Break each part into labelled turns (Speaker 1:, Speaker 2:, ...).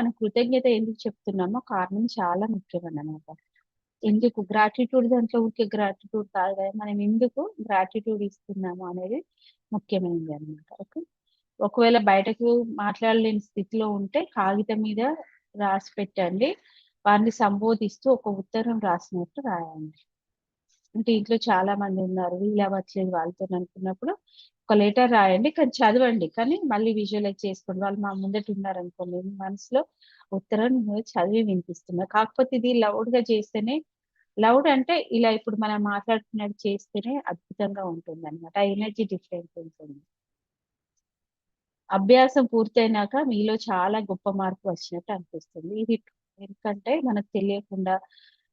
Speaker 1: మనం కృతజ్ఞత ఎందుకు చెప్తున్నామో కారణం చాలా ముఖ్యమన్నమాట. ఎందుకు గ్రాటిట్యూడ్ దాంట్లో ఊరికే గ్రాటిట్యూడ్ కాదు కదా! మనం ఎందుకు గ్రాటిట్యూడ్ ఇస్తున్నాము అనేది ముఖ్యమైనది అన్నమాట. ఓకే. ఒకవేళ బయటకు మాట్లాడలేని స్థితిలో ఉంటే కాగితం మీద రాసి పెట్టండి. వారిని సంబోధిస్తూ ఒక ఉత్తరం రాసినట్టు రాయండి. అంటే ఇంట్లో చాలా మంది ఉన్నారు. వీళ్ళు అవ్వట్లేదు వాళ్ళతో అనుకున్నప్పుడు ఒక లెటర్ రాయండి. కానీ చదవండి. కానీ మళ్ళీ విజువలైజ్ చేసుకోండి. వాళ్ళు మా ముందట ఉన్నారనుకోండి మనసులో ఉత్తరం చదివి వినిపిస్తున్నా. కాకపోతే ఇది లౌడ్‌గా చేస్తేనే లౌడ్ అంటే ఇలా ఇప్పుడు మనం మాట్లాడుతున్నట్టు చేస్తేనే అద్భుతంగా ఉంటుందన్నమాట. ఆ ఎనర్జీ డిఫరెంట్ ఉంటుంది. అభ్యాసం పూర్తయినాక మీలో చాలా గొప్ప మార్పు వచ్చినట్టు అనిపిస్తుంది. ఇది ఎందుకంటే మనకు తెలియకుండా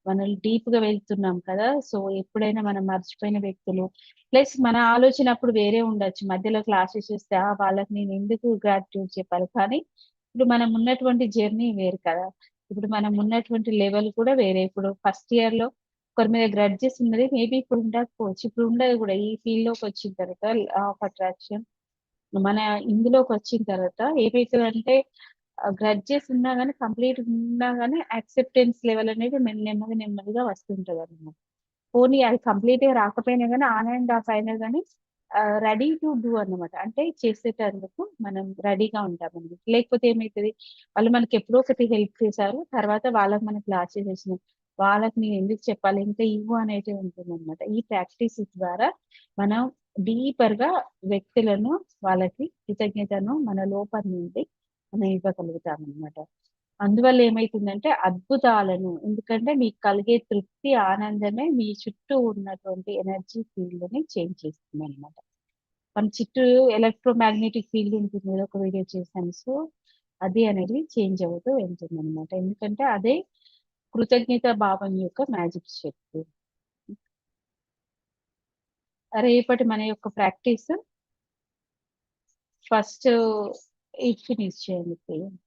Speaker 1: మనం డీప్‌గా వెళ్తున్నాం కదా! సో, ఎప్పుడైనా మనం మర్చిపోయిన వ్యక్తులు ప్లస్ మన ఆలోచన అప్పుడు వేరే ఉండొచ్చు. మధ్యలో క్లాసెస్ వస్తే ఆ! వాళ్ళకి నేను ఎందుకు గ్రాటిట్యూడ్ చెప్పాలి. కానీ ఇప్పుడు మనం ఉన్నటువంటి జర్నీ వేరు కదా! ఇప్పుడు మనం ఉన్నటువంటి లెవెల్ కూడా వేరే. ఇప్పుడు ఫస్ట్ ఇయర్లో ఒకరి మీద గ్రడ్జెస్ ఉన్నది మేబీ ఇప్పుడు ఉండకపోవచ్చు. ఇప్పుడు ఉండదు కూడా. ఈ ఫీల్డ్లోకి వచ్చిన తర్వాత ఆఫ్ అట్రాక్షన్ మన ఇందులోకి వచ్చిన తర్వాత ఏమైతదంటే గ్రడ్జెస్ ఉన్నా కానీ కంప్లీట్ ఉన్నా కానీ యాక్సెప్టెన్స్ లెవెల్ అనేది నెమ్మది నెమ్మదిగా వస్తుంటది అనమాట పోనీ అది కంప్లీట్‌గా రాకపోయినా కానీ ఆన్ అండ్ ఆఫ్ అయినా కానీ రెడీ టు డూ అన్నమాట. అంటే చేసేటందుకు మనం రెడీగా ఉంటామన్నమాట. లేకపోతే ఏమైతది వాళ్ళు మనకి ఎప్పుడో ఒకటి హెల్ప్ చేశారు. తర్వాత వాళ్ళకి మనకి లాస్ చేసేసినాం. వాళ్ళకి నేను ఎందుకు చెప్పాలి ఇంకా ఇవ్వు అనేది ఉంటుంది అనమాట ఈ ప్రాక్టీస్ ద్వారా మనం డీపర్గా వ్యక్తులను వాళ్ళకి కృతజ్ఞతను మన లోపల నుండి మనం ఇవ్వగలుగుతామన్నమాట. అందువల్ల ఏమైతుందంటే అద్భుతాలను ఎందుకంటే మీకు కలిగే తృప్తి, ఆనందమే మీ చుట్టూ ఉన్నటువంటి ఎనర్జీ ఫీల్డ్ని చేంజ్ చేస్తుంది అనమాట మన చుట్టూ ఎలక్ట్రోమాగ్నెటిక్ ఫీల్డ్ ఉంటుంది ఒక వీడియో చేశాను. సో, అది అనేది చేంజ్ అవుతూ వెళ్తుందన్నమాట. ఎందుకంటే అదే కృతజ్ఞత భావం యొక్క మ్యాజిక్ శక్తి. రేపటి మన యొక్క ప్రాక్టీస్ ఫస్ట్ ఇది ఫినిష్ చేయండి ప్లీజ్.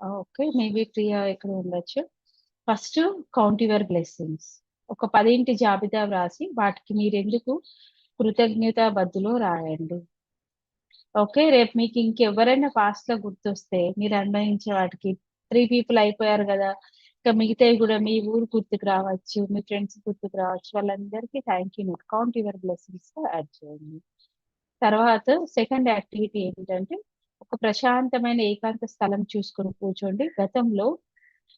Speaker 1: ఓకే. మేబీ ప్రియా ఇక్కడ ఉండొచ్చు. First count your blessings. ఒక 10 జాబితా వ్రాసి వాటికి మీరెందుకు కృతజ్ఞత బద్దులో రాయండి. ఓకే. రేపు మీకు ఇంకెవరైనా పాస్ట్‌లో గుర్తొస్తే మీరు అనుభవించే వాటికి త్రీ పీపుల్ అయిపోయారు కదా ఇంకా మిగతావి కూడా మీ ఊరు గుర్తుకు రావచ్చు. మీ ఫ్రెండ్స్ గుర్తుకు రావచ్చు. వాళ్ళందరికీ thank you note count your blessings add చేయండి. తర్వాత సెకండ్ యాక్టివిటీ ఏంటంటే ఒక ప్రశాంతమైన ఏకాంత స్థలం చూసుకొని కూర్చోండి. గతంలో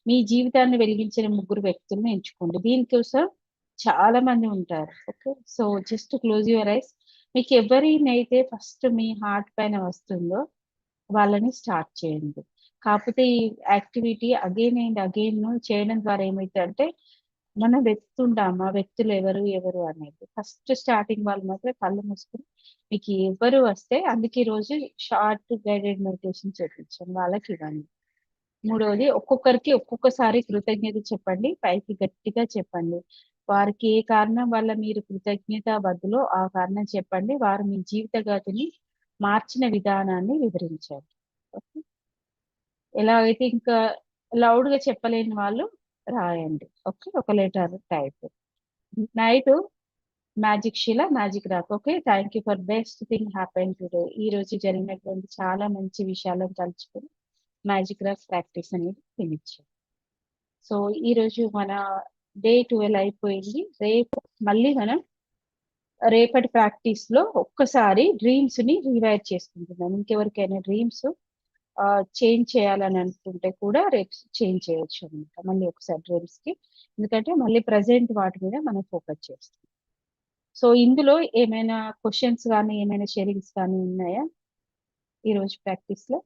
Speaker 1: మీ జీవితాన్ని వెలిగించిన ముగ్గురు వ్యక్తులను ఎంచుకోండి. దీనికోసం చాలా మంది ఉంటారు. Okay. So, just close your eyes. మీకు ఎవరినైతే ఫస్ట్ మీ హార్ట్ పైన వస్తుందో వాళ్ళని స్టార్ట్ చేయండి. కాకపోతే ఈ యాక్టివిటీ అగైన్ అండ్ అగైన్ చేయడం ద్వారా ఏమైతదంటే మనం వెతుకుతుంటాం ఆ వ్యక్తులు ఎవరు, ఎవరు అనేది. ఫస్ట్ స్టార్టింగ్ వాళ్ళు మాత్రం కళ్ళు మూసుకుని మీకు ఎవరు వస్తే అందుకే రోజు షార్ట్ గైడెడ్ మెడిటేషన్ చేపించాం. వాళ్ళకి ఇవ్వండి. మూడోది ఒక్కొక్కరికి ఒక్కొక్కసారి కృతజ్ఞత చెప్పండి. పైకి గట్టిగా చెప్పండి. వారికి ఏ కారణం వల్ల మీరు కృతజ్ఞత బదులు ఆ కారణం చెప్పండి. వారు మీ జీవిత గతిని మార్చిన విధానాన్ని వివరించండి. ఓకే. ఎలా అయితే ఇంకా లౌడ్‌గా చెప్పలేని వాళ్ళు రాయండి. ఓకే. ఒక letter type. Night magic Sheela, magic rock. Okay. Thank you for best thing happened today. రోజు జరిగినటువంటి చాలా మంచి విషయాలను తలుచుకొని మ్యాజిక్ రాక్ ప్రాక్టీస్ అనేది ఫినిష్ సో సో, ఈరోజు మన డే 12 అయిపోయింది. రేపు మళ్ళీ మనం రేపటి ప్రాక్టీస్‌లో ఒక్కసారి డ్రీమ్స్‌ని రివైర్ చేసుకుంటున్నాం. ఇంకెవరికైనా డ్రీమ్స్ చేంజ్ చేయాలని అనుకుంటే కూడా రేపు చేంజ్ చేయొచ్చు అనమాట మళ్ళీ ఒకసారి డ్రీమ్స్‌కి. ఎందుకంటే మళ్ళీ ప్రజెంట్ వాటి మీద మనం ఫోకస్ చేస్తాం. సో, ఇందులో ఏమైనా క్వశ్చన్స్ కానీ ఏమైనా షేరింగ్స్ కానీ ఉన్నాయా? ఈరోజు ప్రాక్టీస్లో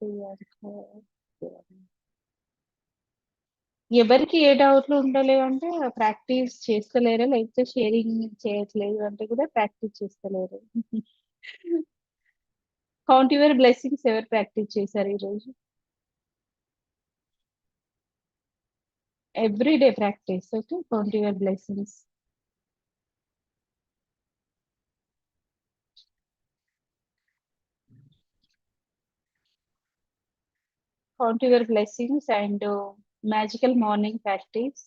Speaker 1: ప్రాక్టీస్‌లో? ఎవరికి ఏ డౌట్‌లు ఉండలేవంటే ప్రాక్టీస్ చేస్తలేరు లేకపోతే షేరింగ్ చేయట్లేదు అంటే కూడా ప్రాక్టీస్ చేస్తలేరు. కౌంట్ యువర్ బ్లెస్సింగ్స్ ఎవరు ప్రాక్టీస్ చేశారు ఈరోజు? Every day practice. Okay. Count your blessings. Count your blessings and magical morning practice.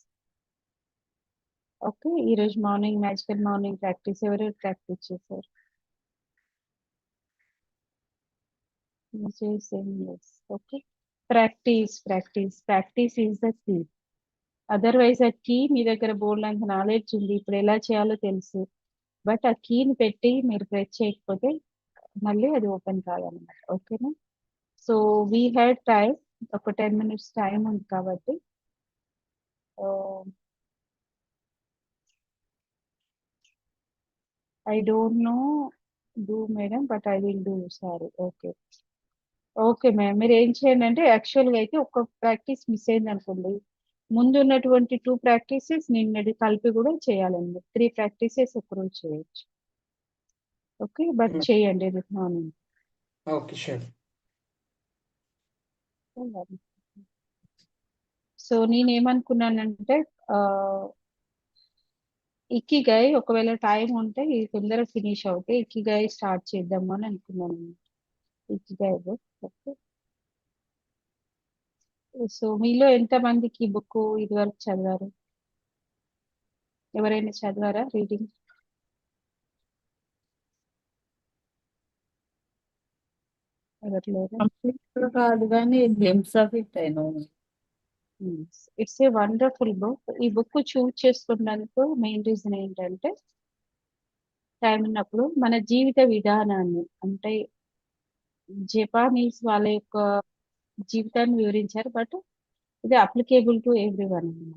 Speaker 1: Okay ఈరోజు మార్నింగ్ మ్యాజికల్ మార్నింగ్ ప్రాక్టీస్. ఎవరెవరు ప్రాక్టీస్ చేశారు? Okay. Practice practice practice is the key. Otherwise ఆ key మీ దగ్గర board అంత knowledge ఉంది ఇప్పుడు ఎలా చేయాలో తెలుసు. బట్ ఆ కీని పెట్టి మీరు ప్రెస్ చేయకపోతే మళ్ళీ అది ఓపెన్ కాదనమాట. ఓకేనా? సో వీ హ్యాడ్ టైం ఒక టెన్ మినిట్స్ టైం ఉంది కాబట్టి I don't know do madam but I will do sorry. Okay. Okay ma'am మీరు ఏం చేయండి అంటే యాక్చువల్గా అయితే ఒక ప్రాక్టీస్ మిస్ అయింది అనుకోండి. ముందు ఉన్నటువంటి టూ ప్రాక్టీసెస్ నిన్నటి కలిపి కూడా చేయాలండి. త్రీ ప్రాక్టీసెస్ ఒకరోజు చేయొచ్చు. Okay but
Speaker 2: Hmm.
Speaker 1: చేయండి రేపు మార్నింగ్
Speaker 2: ఓకే షూర్.
Speaker 1: సో నేనేమనుకున్నానంటే గై ఒకవేళ టైం ఉంటే ఇది తొందరగా ఫినిష్ అవుతే ఇక్కిగాయ్ స్టార్ట్ చేద్దాము అని అనుకున్నాను. ఇక్కి బుక్ సో మీలో ఎంతమందికి మందికి బుక్ ఇదివరకు చదివారు? ఎవరైనా చదివారా రీడింగ్ ఎవరు లేరు
Speaker 3: కంప్లీట్ కాదు కానీ glimpse of it I know
Speaker 1: it's a wonderful book ఈ బుక్ చూస్ చేసుకున్నందుకు మెయిన్ రీజన్ ఏంటంటే టైం ఉన్నప్పుడు మన జీవిత విధానాన్ని అంటే జపానీస్ వాళ్ళ యొక్క జీవితాన్ని వివరించారు బట్ ఇది అప్లికేబుల్ టు ఎవ్రీ వన్ అన్నమాట